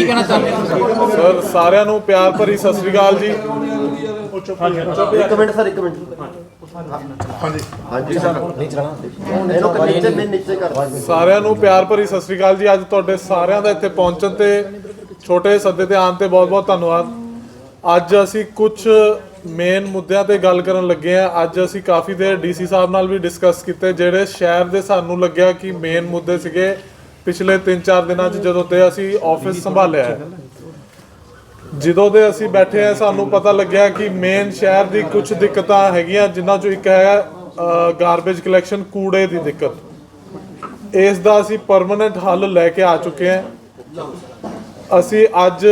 ਕੀ ਕਹਿਣਾ ਚਾਹੁੰਦੇ ਹੋ ਸਰ ਸਾਰਿਆਂ ਨੂੰ ਪਿਆਰ ਭਰੀ ਸਤਿ ਸ੍ਰੀ ਅਕਾਲ ਜੀ। ਇੱਕ ਮਿੰਟ ਸਰ ਇੱਕ ਮਿੰਟ। ਹਾਂਜੀ। ਹਾਂਜੀ ਸਰ ਨਹੀਂ ਚਲਾਣਾ ਇਹਨੂੰ ਕਿ ਨੀਚੇ ਮੈਂ ਨੀਚੇ ਕਰ। ਸਾਰਿਆਂ ਨੂੰ ਪਿਆਰ ਭਰੀ ਸਤਿ ਸ੍ਰੀ ਅਕਾਲ ਜੀ। ਅੱਜ ਤੁਹਾਡੇ ਸਾਰਿਆਂ ਦਾ ਇੱਥੇ ਪਹੁੰਚਣ ਤੇ ਛੋਟੇ ਸੱਦੇ ਤੇ ਆਉਣ ਤੇ ਬਹੁਤ-ਬਹੁਤ ਧੰਨਵਾਦ। ਅੱਜ ਅਸੀਂ ਕੁਝ ਮੇਨ ਮੁੱਦਿਆਂ ਤੇ ਗੱਲ ਕਰਨ ਲੱਗੇ ਆ ਅੱਜ ਅਸੀਂ ਕਾਫੀ ਦੇਰ ਡੀਸੀ ਸਾਹਿਬ ਨਾਲ ਵੀ ਡਿਸਕਸ ਕੀਤੇ ਜਿਹੜੇ ਸ਼ਹਿਰ ਦੇ ਸਾਨੂੰ ਲੱਗਿਆ ਕਿ ਮੇਨ ਮੁੱਦੇ ਸੀਗੇ ਪਿਛਲੇ 3-4 ਦਿਨਾਂ 'ਚ ਜਦੋਂ ਤੇ ਅਸੀਂ ਆਫਿਸ ਸੰਭਾਲਿਆ ਹੈ, ਜਦੋਂ ਦੇ ਅਸੀਂ ਬੈਠੇ ਆ ਸਾਨੂੰ ਪਤਾ ਲੱਗਿਆ ਕਿ ਮੇਨ ਸ਼ਹਿਰ ਦੀ ਕੁਝ ਦਿੱਕਤਾਂ ਹੈਗੀਆਂ, ਜਿਨ੍ਹਾਂ ਚੋਂ ਇੱਕ ਹੈ ਗਾਰਬੇਜ ਕਲੈਕਸ਼ਨ ਕੂੜੇ ਦੀ ਦਿੱਕਤ। ਇਸ ਦਾ ਅਸੀਂ ਪਰਮਨੈਂਟ ਹੱਲ ਲੈ ਕੇ ਆ ਚੁੱਕੇ ਹਾਂ। ਅਸੀਂ ਅੱਜ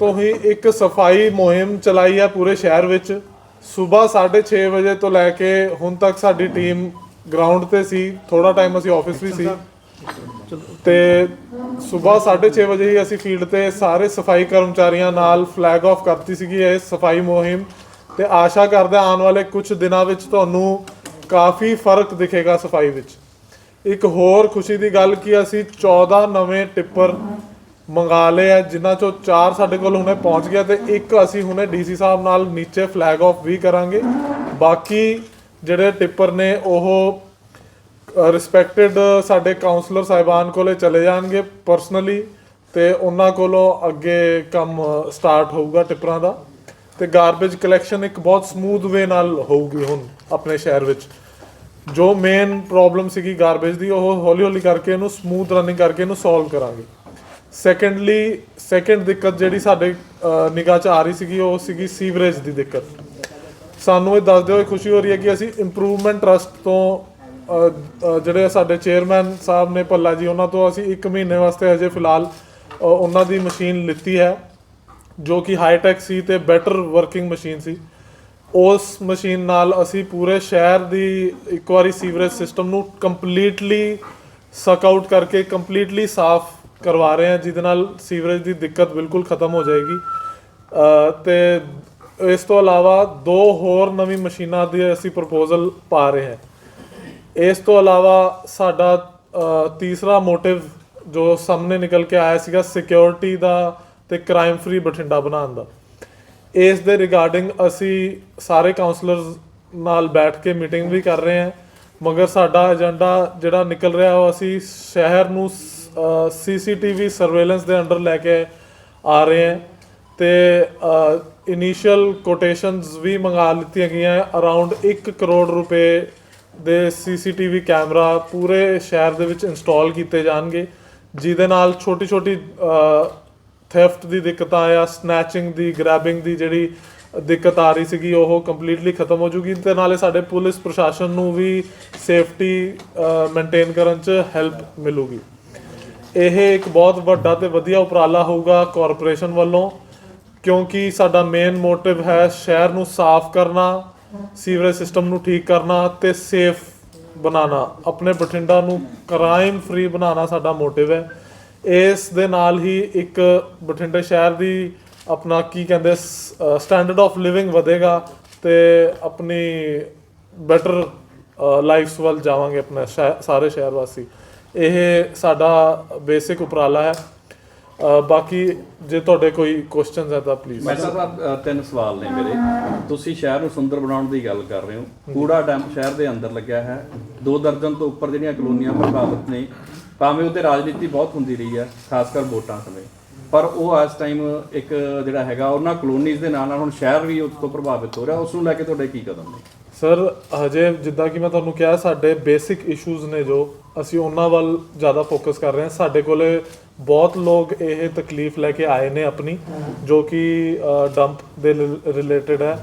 ਤੋਂ ਹੀ ਇੱਕ ਸਫ਼ਾਈ ਮੁਹਿੰਮ ਚਲਾਈ ਹੈ ਪੂਰੇ ਸ਼ਹਿਰ ਵਿੱਚ। ਸਵੇਰ 6:30 ਵਜੇ ਤੋਂ ਲੈ ਕੇ ਹੁਣ ਤੱਕ ਸਾਡੀ ਟੀਮ ਗਰਾਊਂਡ ਤੇ ਸੀ। ਥੋੜਾ ਟਾਈਮ ਅਸੀਂ ਆਫਿਸ ਵੀ ਸੀ। ਤੇ ਸਵੇਰ 6:30 ਵਜੇ ਹੀ ਅਸੀਂ ਫੀਲਡ ਤੇ ਸਾਰੇ ਸਫ਼ਾਈ ਕਰਮਚਾਰੀਆਂ ਨਾਲ ਫਲੈਗ ਆਫ ਕਰਤੀ ਸੀਗੀ ਇਹ ਸਫ਼ਾਈ ਮੁਹਿੰਮ। ਤੇ ਆਸ਼ਾ ਕਰਦੇ ਆਉਣ ਵਾਲੇ ਕੁਝ ਦਿਨਾਂ ਵਿੱਚ ਤੁਹਾਨੂੰ ਕਾਫੀ ਫ਼ਰਕ ਦਿਖੇਗਾ ਸਫ਼ਾਈ ਵਿੱਚ। ਇੱਕ ਹੋਰ ਖੁਸ਼ੀ ਦੀ ਗੱਲ ਕਿ ਅਸੀਂ 14 ਨਵੇਂ ਟਿੱਪਰ ਮੰਗਾ ਲਏ ਆ, ਜਿਨ੍ਹਾਂ ਚੋਂ 4 ਸਾਡੇ ਕੋਲ ਹੁਣੇ ਪਹੁੰਚ ਗਿਆ ਤੇ ਇੱਕ ਅਸੀਂ ਹੁਣੇ ਡੀਸੀ ਸਾਹਿਬ ਨਾਲ ਨੀਚੇ ਫਲੈਗ ਆਫ ਵੀ ਕਰਾਂਗੇ। ਬਾਕੀ ਜਿਹੜੇ ਟਿੱਪਰ ਨੇ, ਉਹ ਰਿਸਪੈਕਟਡ ਸਾਡੇ ਕਾਉਂਸਲਰ ਸਾਹਿਬਾਨ ਕੋਲੇ ਚਲੇ ਜਾਣਗੇ ਪਰਸਨਲੀ ਤੇ ਉਹਨਾਂ ਕੋਲੋਂ ਅੱਗੇ ਕੰਮ ਸਟਾਰਟ ਹੋਊਗਾ ਟਿੱਪਰਾਂ ਦਾ। ਤੇ ਗਾਰਬੇਜ ਕਲੈਕਸ਼ਨ ਇੱਕ ਬਹੁਤ ਸਮੂਥ ਵੇ ਨਾਲ ਹੋਊਗੀ ਹੁਣ ਆਪਣੇ ਸ਼ਹਿਰ ਵਿੱਚ। ਜੋ ਮੇਨ ਪ੍ਰੋਬਲਮ ਸੀਗੀ ਗਾਰਬੇਜ ਦੀ, ਉਹ ਹੌਲੀ ਹੌਲੀ ਕਰਕੇ ਇਹਨੂੰ ਸਮੂਥ ਰਨਿੰਗ ਕਰਕੇ ਇਹਨੂੰ ਸੋਲਵ ਕਰਾਂਗੇ। ਸੈਕੰਡਲੀ ਸੈਕੰਡ ਦਿੱਕਤ ਜਿਹੜੀ ਸਾਡੇ ਨਿਗਾਹ 'ਚ ਆ ਰਹੀ ਸੀਗੀ, ਉਹ ਸੀਗੀ ਸੀਵਰੇਜ ਦੀ ਦਿੱਕਤ। ਸਾਨੂੰ ਇਹ ਦੱਸਦੇ ਹੋਏ ਖੁਸ਼ੀ ਹੋ ਰਹੀ ਹੈ ਕਿ ਅਸੀਂ ਇੰਪਰੂਵਮੈਂਟ ਟਰਸਟ ਤੋਂ ਜਿਹੜੇ ਸਾਡੇ ਚੇਅਰਮੈਨ ਸਾਹਿਬ ਨੇ ਭੱਲਾ ਜੀ ਉਹਨਾਂ ਤੋਂ ਅਸੀਂ 1 ਮਹੀਨੇ ਵਾਸਤੇ ਅਜੇ ਫਿਲਹਾਲ ਉਹਨਾਂ ਦੀ ਮਸ਼ੀਨ ਲਿੱਤੀ ਹੈ ਜੋ ਕਿ ਹਾਈ ਟੈਕ ਸੀ ਤੇ ਬੈਟਰ ਵਰਕਿੰਗ ਮਸ਼ੀਨ ਸੀ। ਉਸ ਮਸ਼ੀਨ ਨਾਲ ਅਸੀਂ ਪੂਰੇ ਸ਼ਹਿਰ ਦੀ ਇੱਕ ਵਾਰੀ ਸੀਵਰੇਜ ਸਿਸਟਮ ਨੂੰ ਕੰਪਲੀਟਲੀ ਸਕ ਆਊਟ ਕਰਕੇ ਕੰਪਲੀਟਲੀ ਸਾਫ਼ ਕਰਵਾ ਰਹੇ ਹਾਂ ਜਿਹਦੇ ਨਾਲ ਸੀਵਰੇਜ ਦੀ ਦਿੱਕਤ ਬਿਲਕੁਲ ਖਤਮ ਹੋ ਜਾਏਗੀ। ਅ, ਤੇ ਇਸ ਤੋਂ ਇਲਾਵਾ ਦੋ ਹੋਰ ਨਵੀਂ ਮਸ਼ੀਨਾਂ ਦੀ ਅਸੀਂ ਪ੍ਰਪੋਜ਼ਲ ਪਾ ਰਹੇ ਹਾਂ। ਇਸ ਤੋਂ ਇਲਾਵਾ ਸਾਡਾ ਤੀਸਰਾ ਮੋਟਿਵ ਜੋ ਸਾਹਮਣੇ ਨਿਕਲ ਕੇ ਆਇਆ ਸੀਗਾ ਸਿਕਿਉਰਿਟੀ ਦਾ ਤੇ ਕ੍ਰਾਈਮ ਫ੍ਰੀ ਬਠਿੰਡਾ ਬਣਾਉਣ ਦਾ। ਇਸ ਦੇ ਰਿਗਾਰਡਿੰਗ ਅਸੀਂ ਸਾਰੇ ਕਾਉਂਸਲਰਸ ਨਾਲ ਬੈਠ ਕੇ ਮੀਟਿੰਗ ਵੀ ਕਰ ਰਹੇ ਹਾਂ, ਮਗਰ ਸਾਡਾ ਏਜੰਡਾ ਜਿਹੜਾ ਨਿਕਲ ਰਿਹਾ ਉਹ ਅਸੀਂ ਸ਼ਹਿਰ ਨੂੰ ਸੀਸੀਟੀਵੀ ਸਰਵੇਲੈਂਸ ਦੇ ਅੰਡਰ ਲੈ ਕੇ ਆ ਰਹੇ ਹਾਂ ਤੇ ਇਨੀਸ਼ੀਅਲ ਕੋਟੇਸ਼ਨਸ ਵੀ ਮੰਗਾ ਲਿੱਤੀਆਂ ਗਈਆਂ ਅਰਾਊਂਡ 1 ਕਰੋੜ ਰੁਪਏ ਦੇ ਸੀਸੀਟੀਵੀ ਕੈਮਰਾ ਪੂਰੇ ਸ਼ਹਿਰ ਦੇ ਵਿੱਚ ਇੰਸਟਾਲ ਕੀਤੇ ਜਾਣਗੇ, ਜਿਹਦੇ ਨਾਲ ਛੋਟੀ ਛੋਟੀ ਥੈਫਟ ਦੀ ਦਿੱਕਤਾਂ ਆ ਸਨੈਚਿੰਗ ਦੀ, ਗ੍ਰੈਬਿੰਗ ਦੀ ਜਿਹੜੀ ਦਿੱਕਤ ਆ ਰਹੀ ਸੀਗੀ, ਉਹ ਕੰਪਲੀਟਲੀ ਖਤਮ ਹੋ ਜੂਗੀ। ਤੇ ਨਾਲੇ ਸਾਡੇ ਪੁਲਿਸ ਪ੍ਰਸ਼ਾਸਨ ਨੂੰ ਵੀ ਸੇਫਟੀ ਮੇਨਟੇਨ ਕਰਨ 'ਚ ਹੈਲਪ ਮਿਲੂਗੀ। ਇਹ ਇੱਕ ਬਹੁਤ ਵੱਡਾ ਤੇ ਵਧੀਆ ਉਪਰਾਲਾ ਹੋਊਗਾ ਕਾਰਪੋਰੇਸ਼ਨ ਵੱਲੋਂ, ਕਿਉਂਕਿ ਸਾਡਾ ਮੇਨ ਮੋਟਿਵ ਹੈ ਸ਼ਹਿਰ ਨੂੰ ਸਾਫ਼ ਕਰਨਾ ਸੀਵਰੇਜ ਸਿਸਟਮ ਨੂੰ ਠੀਕ ਕਰਨਾ ਤੇ ਸੇਫ ਬਣਾਉਣਾ। ਆਪਣੇ ਬਠਿੰਡਾ ਨੂੰ ਕ੍ਰਾਈਮ ਫ੍ਰੀ ਬਣਾਉਣਾ ਸਾਡਾ ਮੋਟਿਵ ਹੈ। ਇਸ ਦੇ ਨਾਲ ਹੀ ਇੱਕ ਬਠਿੰਡੇ ਸ਼ਹਿਰ ਦੀ ਆਪਣਾ ਕੀ ਕਹਿੰਦੇ ਸਟੈਂਡਰਡ ਆਫ ਲਿਵਿੰਗ ਵਧੇਗਾ ਤੇ ਆਪਣੀ ਬੈਟਰ ਲਾਈਫਸ ਵੱਲ ਜਾਵਾਂਗੇ ਆਪਣੇ ਸ਼ਹਿ- ਸਾਰੇ ਸ਼ਹਿਰ ਵਾਸੀ। ਇਹ ਸਾਡਾ ਬੇਸਿਕ ਉਪਰਾਲਾ ਹੈ। ਬਾਕੀ ਜੇ ਤੁਹਾਡੇ ਕੋਈ ਕੁਐਸਚਨਸ ਹੈ ਤਾਂ ਪਲੀਜ਼ ਸਾਹਿਬ ਅ, ਤਿੰਨ ਸਵਾਲ ਨੇ ਮੇਰੇ। ਤੁਸੀਂ ਸ਼ਹਿਰ ਨੂੰ ਸੁੰਦਰ ਬਣਾਉਣ ਦੀ ਗੱਲ ਕਰ ਰਹੇ ਹੋ। ਕੂੜਾ ਡੈਮ ਸ਼ਹਿਰ ਦੇ ਅੰਦਰ ਲੱਗਿਆ ਹੈ। ਦੋ ਦਰਜਨ ਤੋਂ ਉੱਪਰ ਜਿਹੜੀਆਂ ਕਲੋਨੀਆਂ ਪ੍ਰਭਾਵਿਤ ਨੇ ਭਾਵੇਂ ਉੱਤੇ ਰਾਜਨੀਤੀ ਬਹੁਤ ਹੁੰਦੀ ਰਹੀ ਹੈ ਖਾਸ ਕਰ ਵੋਟਾਂ ਸਮੇਂ। ਪਰ ਉਹ ਇਸ ਟਾਈਮ ਇੱਕ ਜਿਹੜਾ ਹੈਗਾ ਉਹਨਾਂ ਕਲੋਨੀਜ਼ ਦੇ ਨਾਲ ਨਾਲ ਹੁਣ ਸ਼ਹਿਰ ਵੀ ਉਸ ਤੋਂ ਪ੍ਰਭਾਵਿਤ ਹੋ ਰਿਹਾ। ਉਸ ਨੂੰ ਲੈ ਕੇ ਤੁਹਾਡੇ ਕੀ ਕਦਮ ਨੇ? ਸਰ ਹਜੇ ਜਿੱਦਾਂ ਕਿ ਮੈਂ ਤੁਹਾਨੂੰ ਕਿਹਾ ਸਾਡੇ ਬੇਸਿਕ ਇਸ਼ੂਜ਼ ਨੇ ਜੋ ਅਸੀਂ ਉਹਨਾਂ ਵੱਲ ਜ਼ਿਆਦਾ ਫੋਕਸ ਕਰ ਰਹੇ ਹਾਂ। ਸਾਡੇ ਕੋਲੇ ਬਹੁਤ ਲੋਕ ਇਹ ਤਕਲੀਫ ਲੈ ਕੇ ਆਏ ਨੇ ਆਪਣੀ, ਜੋ ਕਿ ਡੰਪ ਦੇ ਰਿਲੇਟਡ ਹੈ।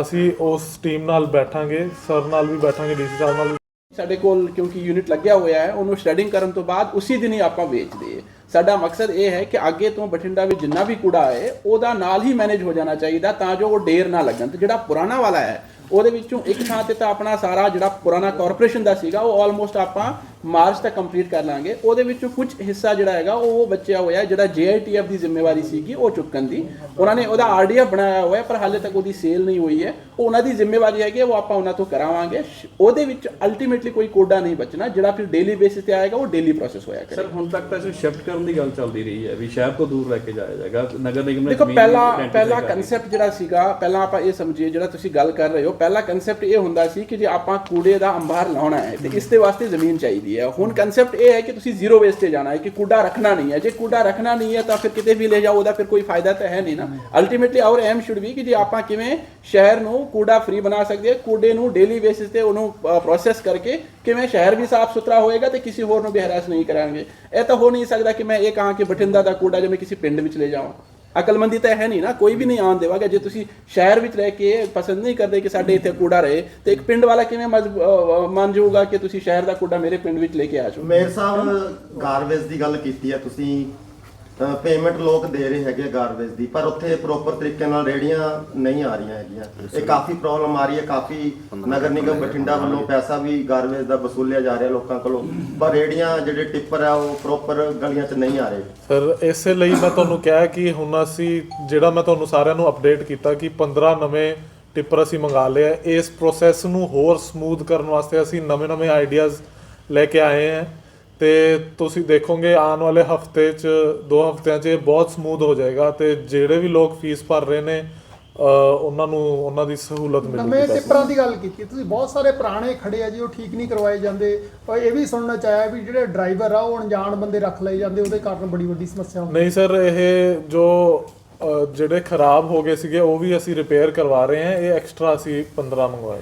ਅਸੀਂ ਉਸ ਟੀਮ ਨਾਲ ਬੈਠਾਂਗੇ, ਸਰ ਨਾਲ ਵੀ ਬੈਠਾਂਗੇ, ਡੀਸੀ ਸਾਹਿਬ ਨਾਲ ਸਾਡੇ ਕੋਲ ਕਿਉਂਕਿ ਯੂਨਿਟ ਲੱਗਿਆ ਹੋਇਆ ਹੈ, ਉਹਨੂੰ ਸ਼੍ਰੈਡਿੰਗ ਕਰਨ ਤੋਂ ਬਾਅਦ ਉਸੇ ਦਿਨ ਹੀ ਆਪਾਂ ਵੇਚਦੇ ਦਈਏ ਸਾਡਾ ਮਕਸਦ ਇਹ ਹੈ ਕਿ ਅੱਗੇ ਤੋਂ ਬਠਿੰਡਾ ਵਿੱਚ ਜਿੰਨਾ ਵੀ ਕੂੜਾ ਹੈ ਉਹਦਾ ਨਾਲ ਹੀ ਮੈਨੇਜ ਹੋ ਜਾਣਾ ਚਾਹੀਦਾ ਤਾਂ ਜੋ ਉਹ ਡੇਰ ਨਾ ਲੱਗਣ। ਤੇ ਜਿਹੜਾ ਪੁਰਾਣਾ ਵਾਲਾ ਹੈ, ਉਹਦੇ ਵਿੱਚੋਂ ਇੱਕ ਥਾਂ ਤੇ ਤਾਂ ਆਪਣਾ ਸਾਰਾ ਜਿਹੜਾ ਪੁਰਾਣਾ ਕਾਰਪੋਰੇਸ਼ਨ ਦਾ ਸੀਗਾ, ਉਹ ਆਲਮੋਸਟ ਆਪਾਂ ਮਾਰਚ ਤੱਕ ਕੰਪਲੀਟ ਕਰ ਲਾਂਗੇ। ਉਹਦੇ ਵਿੱਚੋਂ ਕੁਝ ਹਿੱਸਾ ਜਿਹੜਾ ਹੈਗਾ ਉਹ ਬਚਿਆ ਹੋਇਆ ਜਿਹੜਾ ਜੀਆਈਟੀਐਫ ਦੀ ਜ਼ਿੰਮੇਵਾਰੀ ਸੀਗੀ ਉਹ ਚੁੱਕਣ ਦੀ। ਉਹਨਾਂ ਨੇ ਉਹਦਾ ਆਰਡੀਐਫ ਬਣਾਇਆ ਹੋਇਆ ਪਰ ਹਾਲੇ ਤੱਕ ਉਹਦੀ ਸੇਲ ਨਹੀਂ ਹੋਈ ਹੈ। ਉਹ ਉਹਨਾਂ ਦੀ ਜ਼ਿੰਮੇਵਾਰੀ ਹੈਗੀ ਉਹ ਆਪਾਂ ਉਹਨਾਂ ਤੋਂ ਕਰਾਵਾਂਗੇ। ਉਹਦੇ ਵਿੱਚ ਅਲਟੀਮੇਟਲੀ ਕੋਈ ਕੋਡਾ ਨਹੀਂ ਬਚਣਾ ਜਿਹੜਾ ਫਿਰ ਡੇਲੀ ਬੇਸਿਸ ਤੇ ਆਏਗਾ ਉਹ ਡੇਲੀ ਪ੍ਰੋਸੈਸ ਹੋਇਆ ਸਰ ਕਰੇਗਾ। ਹੁਣ ਤੱਕ ਤਾਂ ਇਸ ਸ਼ਿਫਟ ਕਰਨ ਦੀ ਗੱਲ ਚੱਲਦੀ ਰਹੀ ਹੈ ਵੀ ਸ਼ਹਿਰ ਤੋਂ ਦੂਰ ਲੈ ਕੇ ਜਾਇਆ ਜਾਏਗਾ। ਨਗਰ ਨਿਗਮ ਨੇ ਦੇਖੋ ਪਹਿਲਾ ਪਹਿਲਾ। ਕਨਸੈਪਟ ਜਿਹੜਾ ਸੀਗਾ ਪਹਿਲਾਂ ਆਪਾਂ ਇਹ ਸਮਝੀਏ ਜਿਹੜਾ ਤੁਸੀਂ ਗੱਲ ਕਰ ਰਹੇ ਹੋ ਪਹਿਲਾ ਕਨਸੈਪਟ ਇਹ ਹੁੰਦਾ ਸੀ ਕਿ ਜੇ ਆਪਾਂ ਕੂੜੇ ਦਾ ਅੰਬਾਰ ਲਾਉਣਾ ਹੈ ਤੇ ਇਸ ਦੇ ਵਾਸਤੇ ਜ਼ਮੀਨ ਚਾਹੀਦੀ ਹੈ। ਹੁਣ ਕਨਸੈਪਟ ਇਹ ਹੈ ਕਿ ਤੁਸੀਂ ਜ਼ੀਰੋ ਵੇਸਟ ਤੇ ਜਾਣਾ ਹੈ ਕਿ ਕੂੜਾ ਰੱਖਣਾ ਨਹੀਂ ਹੈ। ਜੇ ਕੂੜਾ ਰੱਖਣਾ ਨਹੀਂ ਹੈ ਤਾਂ ਫਿਰ ਕਿਤੇ ਵੀ ਲੈ ਜਾਓ ਉਹਦਾ ਫਿਰ ਕੋਈ ਫਾਇਦਾ ਤਾਂ ਹੈ ਨਹੀਂ ਨਾ। Ultimately our aim should be ਕਿ ਜੇ ਆਪਾਂ ਕਿਵੇਂ ਸ਼ਹਿਰ ਨੂੰ ਕੂੜਾ ਫ੍ਰੀ ਬਣਾ ਸਕਦੇ ਹਾਂ ਕੂੜੇ ਨੂੰ ਡੇਲੀ ਬੇਸਿਸ ਤੇ ਉਹਨੂੰ ਪ੍ਰੋਸੈਸ ਕਰਕੇ ਕਿਵੇਂ ਸ਼ਹਿਰ ਵੀ ਸਾਫ਼ ਸੁਥਰਾ ਹੋਏਗਾ ਤੇ ਕਿਸੇ ਹੋਰ ਨੂੰ ਵੀ ਹਰਾਸ ਨਹੀਂ ਕਰਾਂਗੇ। ਇਹ ਤਾਂ ਹੋ ਨਹੀਂ ਸਕਦਾ ਕਿ ਮੈਂ ਇਹ ਕਹਾਂ ਕਿ ਬਠਿੰਡਾ ਦਾ ਕੂੜਾ ਜੇ ਮੈਂ ਕਿਸੇ ਪਿੰਡ ਵਿੱਚ ਲੈ ਜਾਵਾਂ। ਅਕਲਮੰਦੀ ਤਾਂ ਹੈ ਨਹੀਂ ਨਾ, ਕੋਈ ਵੀ ਨਹੀਂ ਆਉਣ ਦੇਵਾਗਾ। ਜੇ ਤੁਸੀਂ ਸ਼ਹਿਰ ਵਿੱਚ ਰਹਿ ਕੇ ਪਸੰਦ ਨਹੀਂ ਕਰਦੇ ਕਿ ਸਾਡੇ ਇੱਥੇ ਕੂੜਾ ਰਹੇ, ਤੇ ਇੱਕ ਪਿੰਡ ਵਾਲਾ ਕਿਵੇਂ ਮੰਨ ਜਾਊਗਾ ਕਿ ਤੁਸੀਂ ਸ਼ਹਿਰ ਦਾ ਕੂੜਾ ਮੇਰੇ ਪਿੰਡ ਵਿੱਚ ਲੈ ਕੇ ਆ ਜਾਓ? ਮੇਰ ਸਾਹਿਬ, ਗਾਰਬੇਜ ਦੀ ਗੱਲ ਕੀਤੀ ਹੈ ਤੁਸੀਂ। ਪੇਮੈਂਟ ਲੋਕ ਦੇ ਰਹੇ ਹੈਗੇ ਗਾਰਬੇਜ ਦੀ ਪਰ ਉੱਥੇ ਪ੍ਰੋਪਰ ਤਰੀਕੇ ਨਾਲ ਰੇੜੀਆਂ ਨਹੀਂ ਆ ਰਹੀਆਂ ਹੈਗੀਆਂ। ਇਹ ਕਾਫੀ ਪ੍ਰੋਬਲਮ ਆ ਰਹੀ ਹੈ ਕਾਫੀ ਨਗਰ ਨਿਗਮ ਬਠਿੰਡਾ ਵੱਲੋਂ ਪੈਸਾ ਵੀ ਗਾਰਬੇਜ ਦਾ ਵਸੂਲਿਆ ਜਾ ਰਿਹਾ ਲੋਕਾਂ ਕੋਲੋਂ ਪਰ ਰੇੜੀਆਂ ਜਿਹੜੇ ਟਿੱਪਰ ਆ ਉਹ ਪ੍ਰੋਪਰ ਗਲੀਆਂ 'ਚ ਨਹੀਂ ਆ ਰਹੇ। ਸਰ ਇਸੇ ਲਈ ਮੈਂ ਤੁਹਾਨੂੰ ਕਿਹਾ ਕਿ ਹੁਣ ਅਸੀਂ ਜਿਹੜਾ ਮੈਂ ਤੁਹਾਨੂੰ ਸਾਰਿਆਂ ਨੂੰ ਅਪਡੇਟ ਕੀਤਾ ਕਿ 15 ਨਵੇਂ ਟਿੱਪਰ ਅਸੀਂ ਮੰਗਾ ਲਏ ਆ ਇਸ ਪ੍ਰੋਸੈਸ ਨੂੰ ਹੋਰ ਸਮੂਥ ਕਰਨ ਵਾਸਤੇ ਅਸੀਂ ਨਵੇਂ-ਨਵੇਂ ਆਈਡੀਆਜ਼ ਲੈ ਕੇ ਆਏ ਹਾਂ ਤੇ ਤੁਸੀਂ ਦੇਖੋਗੇ ਆਉਣ ਵਾਲੇ ਹਫ਼ਤੇ 'ਚ ਦੋ ਹਫਤਿਆਂ 'ਚ ਇਹ ਬਹੁਤ ਸਮੂਥ ਹੋ ਜਾਏਗਾ ਤੇ ਜਿਹੜੇ ਵੀ ਲੋਕ ਫੀਸ ਭਰ ਰਹੇ ਨੇ ਉਹਨਾਂ ਨੂੰ ਉਹਨਾਂ ਦੀ ਸਹੂਲਤ ਨਵੇਂ ਮਿਲੂਗੀ ਬਸ। ਟਿੱਪਰਾਂ ਦੀ ਗੱਲ ਕੀਤੀ ਤੁਸੀਂ ਬਹੁਤ ਸਾਰੇ ਪੁਰਾਣੇ ਖੜੇ ਆ ਜੀ ਉਹ ਠੀਕ ਨਹੀਂ ਕਰਵਾਏ ਜਾਂਦੇ ਪਰ ਇਹ ਵੀ ਸੁਣਨਾ ਚਾਹਿਆ ਵੀ ਜਿਹੜੇ ਡਰਾਈਵਰ ਆ ਉਹ ਅਣਜਾਣ ਬੰਦੇ ਰੱਖ ਲਏ ਜਾਂਦੇ ਉਹਦੇ ਕਾਰਨ ਬੜੀ ਵੱਡੀ ਸਮੱਸਿਆ ਹੁੰਦੀ ਨਹੀਂ ਸਰ ਇਹ ਜੋ ਜਿਹੜੇ ਖਰਾਬ ਹੋ ਗਏ ਸੀਗੇ ਉਹ ਵੀ ਅਸੀਂ ਰਿਪੇਅਰ ਕਰਵਾ ਰਹੇ ਹਾਂ। ਇਹ ਐਕਸਟਰਾ ਅਸੀਂ 15 ਮੰਗਵਾਏ।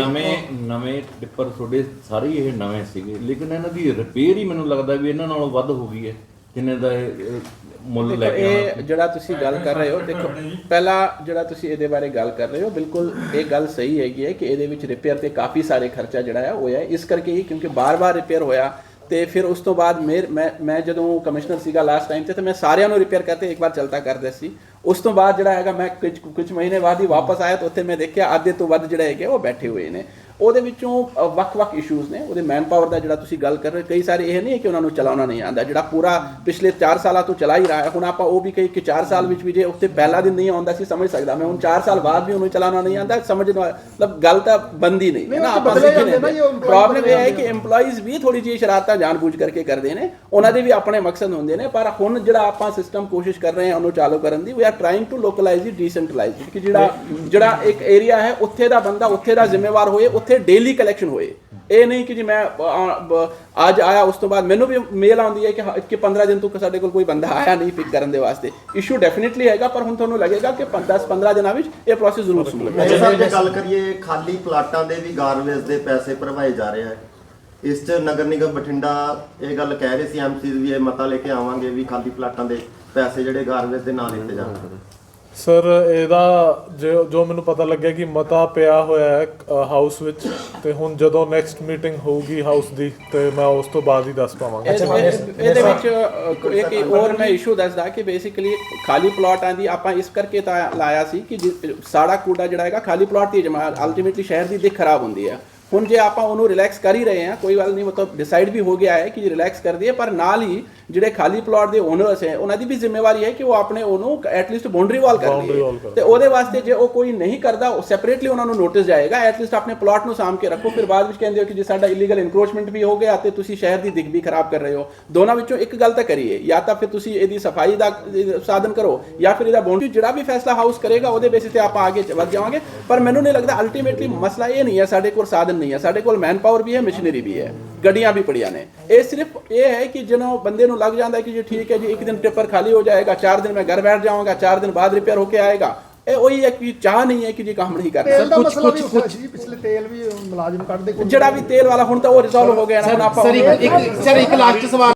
ਨਵੇਂ ਨਵੇਂ ਟਿੱਪਰ ਤੁਹਾਡੇ ਸਾਰੇ ਇਹ ਨਵੇਂ ਸੀਗੇ। ਲੇਕਿਨ ਇਹਨਾਂ ਦੀ ਰਿਪੇਅਰ ਹੀ ਮੈਨੂੰ ਲੱਗਦਾ ਵੀ ਇਹਨਾਂ ਨਾਲੋਂ ਵੱਧ ਹੋ ਗਈ ਹੈ ਜਿੰਨੇ ਦਾ ਇਹ, ਮੁੱਲ ਲੈ ਕੇ ਇਹ ਜਿਹੜਾ ਤੁਸੀਂ ਗੱਲ ਕਰ ਰਹੇ ਹੋ ਦੇਖੋ ਪਹਿਲਾ ਜਿਹੜਾ ਤੁਸੀਂ ਇਹਦੇ ਬਾਰੇ ਗੱਲ ਕਰ ਰਹੇ ਹੋ ਬਿਲਕੁਲ ਇਹ ਗੱਲ ਸਹੀ ਹੈਗੀ ਹੈ ਕਿ ਇਹਦੇ ਵਿੱਚ ਰਿਪੇਅਰ ਤੇ ਕਾਫੀ ਸਾਰੇ ਖਰਚਾ ਜਿਹੜਾ ਹੈ ਹੋਇਆ ਹੈ। ਇਸ ਕਰਕੇ ਹੀ ਕਿਉਂਕਿ ਬਾਰ-ਬਾਰ ਰਿਪੇਅਰ ਹੋਇਆ ਤੇ ਫਿਰ ਉਸ ਤੋਂ ਬਾਅਦ ਮੇਰ, ਮੈਂ ਮੈਂ ਜਦੋਂ ਕਮਿਸ਼ਨਰ ਸੀਗਾ ਲਾਸਟ ਟਾਈਮ ਤੇ ਤੇ ਮੈਂ ਸਾਰਿਆਂ ਨੂੰ ਰਿਪੇਅਰ ਕਰਤੇ ਇੱਕ ਵਾਰ ਚਲਤਾ ਕਰਦੇ ਸੀ। ਉਸ ਤੋਂ ਬਾਅਦ ਜਿਹੜਾ ਹੈਗਾ, ਮੈਂ ਕੁਝ ਕੁਝ ਮਹੀਨੇ ਬਾਅਦ ਹੀ ਵਾਪਸ ਆਇਆ ਤਾਂ ਉੱਥੇ ਮੈਂ ਦੇਖਿਆ, ਅੱਧੇ ਤੋਂ ਵੱਧ ਜਿਹੜੇ ਹੈਗੇ ਉਹ ਬੈਠੇ ਹੋਏ ਨੇ। ਉਹਦੇ ਵਿੱਚੋਂ ਵੱਖ-ਵੱਖ ਇਸ਼ੂਜ਼ ਨੇ। ਉਹਦੇ ਮੈਨ ਪਾਵਰ ਦਾ ਜਿਹੜਾ ਤੁਸੀਂ ਗੱਲ ਕਰ ਰਹੇ ਕਈ ਸਾਰੇ ਇਹ ਨਹੀਂ ਕਿ ਉਹਨਾਂ ਨੂੰ ਚਲਾਉਣਾ ਨਹੀਂ ਆਉਂਦਾ। ਜਿਹੜਾ ਪੂਰਾ ਪਿਛਲੇ 4 ਸਾਲਾਂ ਤੋਂ ਚਲਾ ਹੀ ਰਿਹਾ ਹੈ। ਹੁਣ ਆਪਾਂ ਉਹ ਵੀ ਕਹੀ ਕਿ 4 ਸਾਲ ਵਿੱਚ ਵੀ ਜੇ ਉੱਥੇ ਪਹਿਲਾ ਦਿਨ ਨਹੀਂ ਆਉਂਦਾ ਸੀ ਸਮਝ ਸਕਦਾ ਮੈਂ। ਹੁਣ 4 ਸਾਲ ਬਾਅਦ ਵੀ ਉਹਨੂੰ ਚਲਾਉਣਾ ਨਹੀਂ ਆਉਂਦਾ ਸਮਝ ਨੂੰ ਮਤਲਬ ਗੱਲ ਤਾਂ ਬੰਦੀ ਨਹੀਂ। ਹੈ ਨਾ ਆਪਾਂ ਸਿੱਖੇ ਨਾ, ਪ੍ਰੋਬਲਮ ਇਹ ਹੈ ਕਿ EMPLOYEES ਵੀ ਥੋੜੀ ਜਿਹੀ ਸ਼ਰਾਰਤਾਂ ਜਾਣਬੁੱਝ ਕਰਕੇ ਕਰਦੇ ਨੇ। ਉਹਨਾਂ ਦੇ ਵੀ ਆਪਣੇ ਮਕਸਦ ਹੁੰਦੇ ਨੇ। ਪਰ ਹੁਣ ਜਿਹੜਾ ਆਪਾਂ ਸਿਸਟਮ ਕੋਸ਼ਿਸ਼ ਕਰ ਰਹੇ ਹਾਂ ਉਹਨੂੰ ਚਾਲੂ ਕਰਨ ਦੀ we are trying to localise it decentralise ਕਿ ਜਿਹੜਾ ਜਿਹੜਾ ਇੱਕ ਏਰੀਆ ਹੈ ਉੱਥੇ ਦਾ ਬੰਦਾ ਉੱਥੇ ਦਾ ਜ਼ਿੰਮੇਵਾਰ ਹੋਏ ਉੱਥੇ ਡੇਲੀ ਕਲੈਕਸ਼ਨ ਹੋਏ। ਇਹ ਨਹੀਂ ਕਿ ਜੀ ਮੈਂ ਅੱਜ ਆਇਆ ਉਸ ਤੋਂ ਬਾਅਦ ਮੈਨੂੰ ਵੀ ਮੇਲ ਆਉਂਦੀ ਹੈ ਕਿ ਕਿ 15 ਦਿਨ ਤੋਂ ਸਾਡੇ ਕੋਲ ਕੋਈ ਬੰਦਾ ਆਇਆ ਨਹੀਂ ਪਿਕ ਕਰਨ ਦੇ ਵਾਸਤੇ। ਇਸ਼ੂ ਡੈਫੀਨਿਟਲੀ ਹੈਗਾ ਪਰ ਹੁਣ ਤੁਹਾਨੂੰ ਲੱਗੇਗਾ ਕਿ 10 15 ਦਿਨਾਂ ਵਿੱਚ ਇਹ ਪ੍ਰੋਸੈਸ ਜ਼ਰੂਰ ਸਮੂਥ ਮੇਰੇ ਸਾਹਿਬ ਜੇ ਗੱਲ ਕਰੀਏ ਖਾਲੀ ਪਲਾਟਾਂ ਦੇ ਵੀ ਗਾਰਬੇਜ ਦੇ ਪੈਸੇ ਭਰਵਾਏ ਜਾ ਰਹੇ ਹੈ ਇਸ 'ਚ ਨਗਰ ਨਿਗਮ ਬਠਿੰਡਾ ਇਹ ਗੱਲ ਕਹਿ ਰਹੇ ਸੀ ਐਮਸੀ ਵੀ ਇਹ ਮਤਾ ਲੈ ਕੇ ਆਵਾਂਗੇ ਵੀ ਖਾਲੀ ਪਲਾਟਾਂ ਦੇ ਪੈਸੇ ਜਿਹੜੇ ਗਾਰਬੇਜ ਦੇ ਨਾਂ ਦਿੱਤੇ ਜਾਣ। ਸਰ ਇਹਦਾ ਜੋ ਜੋ ਮੈਨੂੰ ਪਤਾ ਲੱਗਿਆ ਕਿ ਮਤਾ ਪਿਆ ਹੋਇਆ ਹੈ ਹਾਊਸ ਵਿੱਚ ਤੇ ਹੁਣ ਜਦੋਂ ਨੈਕਸਟ ਮੀਟਿੰਗ ਹੋਊਗੀ ਹਾਊਸ ਦੀ ਤੇ ਮੈਂ ਉਸ ਤੋਂ ਬਾਅਦ ਹੀ ਦੱਸ ਪਾਵਾਂਗਾ। ਇਹ- ਇਹ- ਇਹਦੇ ਵਿੱਚ ਇੱਕ ਹੋਰ ਮੈਂ ਇਸ਼ੂ ਦੱਸਦਾ ਕਿ ਬੇਸਿਕਲੀ ਖਾਲੀ ਪਲਾਟਾਂ ਦੀ ਆਪਾਂ ਇਸ ਕਰਕੇ ਤਾਂ ਲਾਇਆ ਸੀ ਕਿ ਜਿ- ਸਾੜਾ ਕੂੜਾ ਜਿਹੜਾ ਹੈਗਾ ਖਾਲੀ ਪਲਾਟ ਦੀ ਜਮਾ ਅਲਟੀਮੇਟਲੀ ਸ਼ਹਿਰ ਦੀ ਦਿੱਖ ਖਰਾਬ ਹੁੰਦੀ ਹੈ। ਹੁਣ ਜੇ ਆਪਾਂ ਉਹਨੂੰ ਰਿਲੈਕਸ ਕਰ ਹੀ ਰਹੇ ਹਾਂ ਕੋਈ ਗੱਲ ਨਹੀਂ ਮਤਲਬ ਡਿਸਾਈਡ ਵੀ ਹੋ ਗਿਆ ਹੈ ਕਿ ਰਿਲੈਕਸ ਕਰ ਦਈਏ ਪਰ ਨਾਲ ਹੀ ਜਿਹੜੇ ਖਾਲੀ ਪਲਾਟ ਦੇ ਓਨਰਸ ਹੈ ਉਹਨਾਂ ਦੀ ਵੀ ਜ਼ਿੰਮੇਵਾਰੀ ਹੈ ਕਿ ਉਹ ਆਪਣੇ ਉਹਨੂੰ ਐਟਲੀਸਟ ਬਾਉਂਡਰੀ ਵਾਲ ਕਰ ਲਈਏ। ਤੇ ਉਹਦੇ ਵਾਸਤੇ ਜੇ ਉਹ ਕੋਈ ਨਹੀਂ ਕਰਦਾ ਉਹ ਸੈਪਰੇਟਲੀ ਉਹਨਾਂ ਨੂੰ ਨੋਟਿਸ ਜਾਏਗਾ ਐਟਲੀਸਟ ਆਪਣੇ ਪਲਾਟ ਨੂੰ ਸਾਂਭ ਕੇ ਰੱਖੋ। ਫਿਰ ਬਾਅਦ ਵਿੱਚ ਕਹਿੰਦੇ ਹੋ ਕਿ ਜੇ ਸਾਡਾ ਇਲੀਗਲ ਇਨਕਰੋਚਮੈਂਟ ਵੀ ਹੋ ਗਿਆ ਤੇ ਤੁਸੀਂ ਸ਼ਹਿਰ ਦੀ ਦਿੱਖ ਵੀ ਖਰਾਬ ਕਰ ਰਹੇ ਹੋ। ਦੋਨਾਂ ਵਿੱਚੋਂ ਇੱਕ ਗੱਲ ਤਾਂ ਕਰੀਏ ਜਾਂ ਤਾਂ ਫਿਰ ਤੁਸੀਂ ਇਹਦੀ ਸਫ਼ਾਈ ਦਾ ਸਾਧਨ ਕਰੋ ਜਾਂ ਫਿਰ ਇਹਦਾ ਬਾਉਂਡਰੀ ਜਿਹੜਾ ਵੀ ਫੈਸਲਾ ਹਾਊਸ ਕਰੇਗਾ ਉਹਦੇ ਬੇਸਿਸ ਤੇ ਆਪਾਂ ਅੱਗੇ ਵਧ ਜਾਵਾਂਗੇ। ਪਰ ਮੈਨੂੰ ਨਹੀਂ ਲੱਗਦਾ ਅਲਟੀਮੇਟਲੀ ਮਸਲਾ ਇਹ ਨਹੀਂ ਹੈ ਸਾਡੇ ਕੋਲ ਸਾਧਨ ਨਹੀਂ ਹੈ। ਸਾਡੇ ਕੋਲ ਮੈਨ ਪਾਵਰ ਵੀ ਹੈ ਮਸ਼ੀਨਰੀ ਵੀ ਹੈ। ਗੱਡੀਆਂ ਵੀ ਪੜੀਆਂ ਨੇ। ਇਹ ਸਿਰਫ ਇਹ ਹੈ ਕਿ ਜਿਹਨੂੰ ਬੰਦੇ ਨੂੰ ਲੱਗ ਜਾਂਦਾ ਹੈ ਕਿ ਜੀ ਠੀਕ ਹੈ ਜੀ ਇੱਕ ਦਿਨ ਟਿੱਪਰ ਖਾਲੀ ਹੋ ਜਾਏਗਾ ਚਾਰ ਦਿਨ ਮੈਂ ਘਰ ਬੈਠ ਜਾਊਂਗਾ ਚਾਰ ਦਿਨ ਬਾਅਦ ਰਿਪੇਅਰ ਹੋ ਕੇ ਆਏਗਾ ਇਹ ਉਹੀ ਹੈ ਕਿ ਚਾਹ ਨਹੀਂ ਹੈ ਕਿ ਜੀ ਕੰਮ ਨਹੀਂ ਕਰਨਾ। ਤੇਲ ਦਾ ਮਸਲਾ ਵੀ ਉੱਠਿਆ ਸੀ ਪਿਛਲੇ ਤੇਲ ਵੀ ਮੁਲਾਜ਼ਮ ਕੱਢਦੇ ਕੋਈ ਜਿਹੜਾ ਵੀ ਤੇਲ ਵਾਲਾ ਹੁਣ ਤਾਂ ਉਹ ਰਿਜ਼ੋਲਵ ਹੋ ਗਿਆ ਨਾ ਹੁਣ ਆਪਾਂ ਸਰ ਇੱਕ ਇੱਕ ਸਰ ਇੱਕ ਲਾਸਟ ਸਵਾਲ